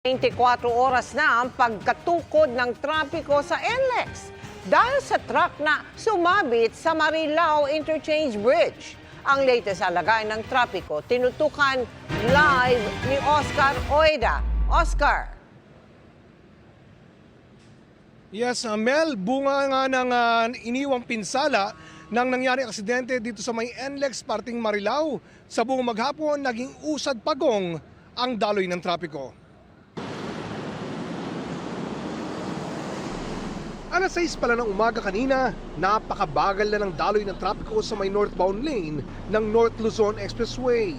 24 oras na ang pagkatukod ng trapiko sa NLEX dahil sa truck na sumabit sa Marilao Interchange Bridge. Ang latest alagay ng trapiko, tinutukan live ni Oscar Oida. Oscar. Yes, uh, Mel, bunga nga ng uh, iniwang pinsala ng nangyaring aksidente dito sa may NLEX parting Marilao. Sa buong maghapon, naging usad pagong ang daloy ng trapiko. Alas 6 pala ng umaga kanina, napakabagal na ng daloy ng trapiko sa may northbound lane ng North Luzon Expressway.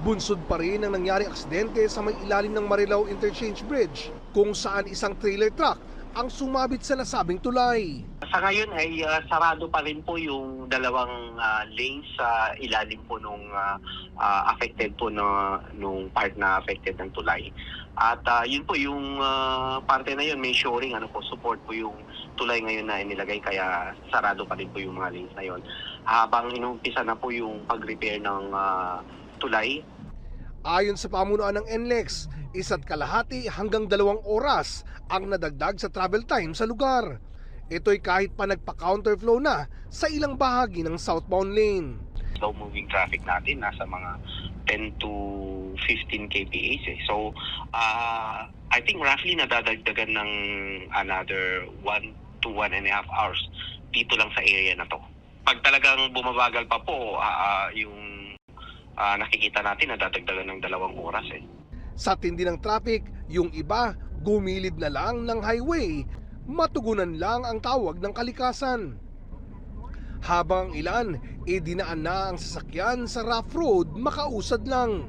Bunsod pa rin ang nangyaring aksidente sa may ilalim ng Marilao Interchange Bridge kung saan isang trailer truck ang sumabit sa nasabing tulay. Sa ngayon ay ah, sarado pa rin po yung dalawang ah, lanes sa ilalim po nung ah, ah, affected po na nung part na affected ng tulay. At ah, yun po yung ah, parte na yun may shoring ano po support po yung tulay ngayon na inilagay kaya sarado pa rin po yung mga lanes na yun. Habang inumpisa na po yung pag-repair ng ah, tulay, Ayon sa pamunuan ng NLEX, isa't kalahati hanggang dalawang oras ang nadagdag sa travel time sa lugar. Ito'y kahit pa nagpa-counterflow na sa ilang bahagi ng southbound lane. slow moving traffic natin nasa mga 10 to 15 kph eh. So, uh, I think roughly nadadagdagan ng another 1 to 1 and a half hours dito lang sa area na to. Pag talagang bumabagal pa po, ah, ah, yung ah, nakikita natin nadadagdagan ng dalawang oras eh. Sa tindi ng traffic, yung iba gumilid na lang ng highway, matugunan lang ang tawag ng kalikasan. Habang ilan, idinaan na ang sasakyan sa rough road makausad lang.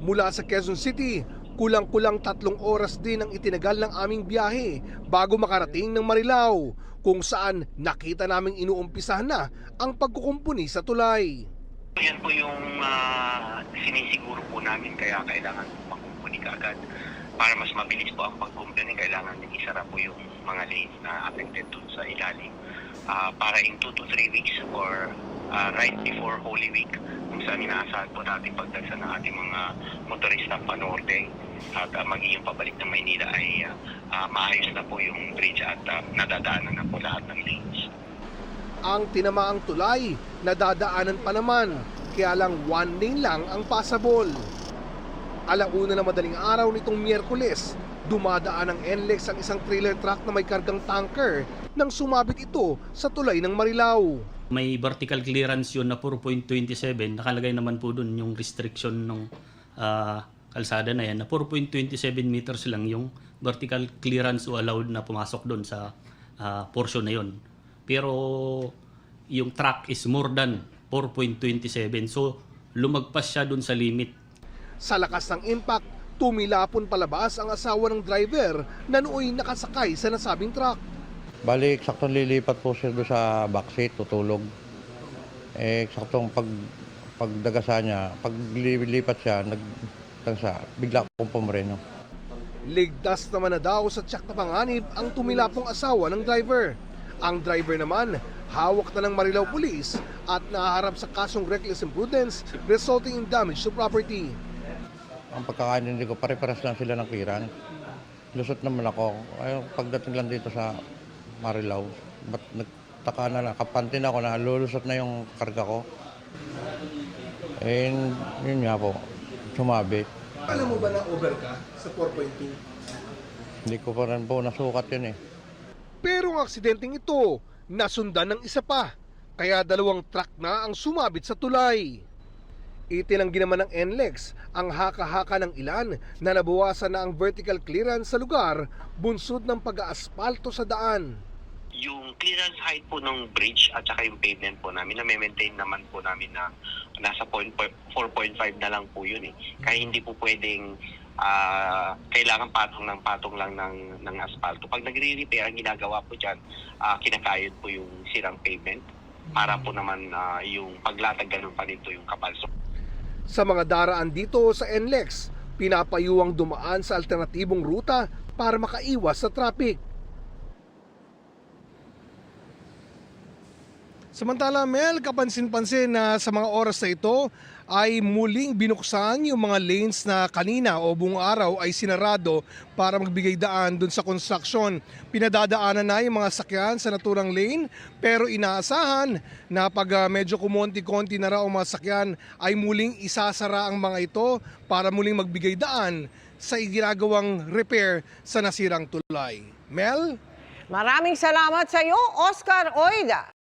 Mula sa Quezon City, kulang-kulang tatlong oras din ang itinagal ng aming biyahe bago makarating ng Marilao, kung saan nakita naming inuumpisahan na ang pagkukumpuni sa tulay. Yan po yung ah, sinisiguro po namin kaya kailangan makumpuni ka agad. Para mas mabilis po ang pagkumpuni, kailangan din isara po yung mga lanes na affected dun sa ilalim. Ah, para in 2 to 3 weeks or ah, right before Holy Week, kung saan inaasahan po natin pagdagsa ng ating mga motorista panorte at ah, magiging pabalik ng Maynila ay ah, ah, maayos na po yung bridge at ah, nadadaanan na po lahat ng lanes. ang tinamaang tulay nadadaanan pa naman kaya lang one lane lang ang passable. Alauna na madaling araw nitong Miyerkules, dumadaan ng NLEX ang isang trailer truck na may kargang tanker nang sumabit ito sa tulay ng Marilao. May vertical clearance yun na 4.27. Nakalagay naman po dun yung restriction ng ah, kalsada na yan na 4.27 meters lang yung vertical clearance o allowed na pumasok doon sa ah, portion na yon. Pero yung truck is more than 4.27. So lumagpas siya doon sa limit Sa lakas ng impact, tumilapon palabas ang asawa ng driver na nooy nakasakay sa nasabing truck. Bali, eksaktong lilipat po siya doon sa backseat, tutulog. Eh, eksaktong pag, pagdagasa niya, pag lilipat siya, nagtangsa, bigla pong pumreno. Ligtas naman na daw sa tsak na panganib ang tumilapong asawa ng driver. Ang driver naman, hawak na ng Marilao Police at naharap sa kasong reckless imprudence resulting in damage to property. Ang pagkakaintindi ko, pare-pares lang sila ng clearance. Lusot naman ako. Ay, pagdating lang dito sa Marilao, ba't nagtaka na lang, kapantin ako na lulusot na yung karga ko. Eh, yun nga po, sumabit. Alam mo ba na over ka sa 4.2? Hindi ko pa rin po nasukat yun eh. Pero ang aksidenteng ito, nasundan ng isa pa. Kaya dalawang truck na ang sumabit sa tulay. Itinanggi naman ng NLEX ang haka-haka ng ilan na nabawasan na ang vertical clearance sa lugar bunsod ng pag-aaspalto sa daan. yung clearance height po ng bridge at saka yung pavement po namin, na-maintain naman po namin na nasa point 4.5 na lang po yun eh. Kaya hindi po pwedeng ah, kailangan patong ng patong lang ng, ng asfalto. Pag nagre-repair, ang ginagawa po dyan, ah, kinakayod po yung sirang pavement para po naman ah, yung paglatag ganun pa po yung kapal. So, Sa mga daraan dito sa NLEX, pinapayuwang dumaan sa alternatibong ruta para makaiwas sa traffic. Samantala, Mel, kapansin-pansin na sa mga oras na ito ay muling binuksan yung mga lanes na kanina o buong araw ay sinarado para magbigay daan dun sa construction. Pinadadaanan na yung mga sakyan sa naturang lane pero inaasahan na pag ah, medyo kumonti-konti na raw ang mga sakyan ay muling isasara ang mga ito para muling magbigay daan sa ginagawang repair sa nasirang tulay. Mel? Maraming salamat sa iyo, Oscar Oida.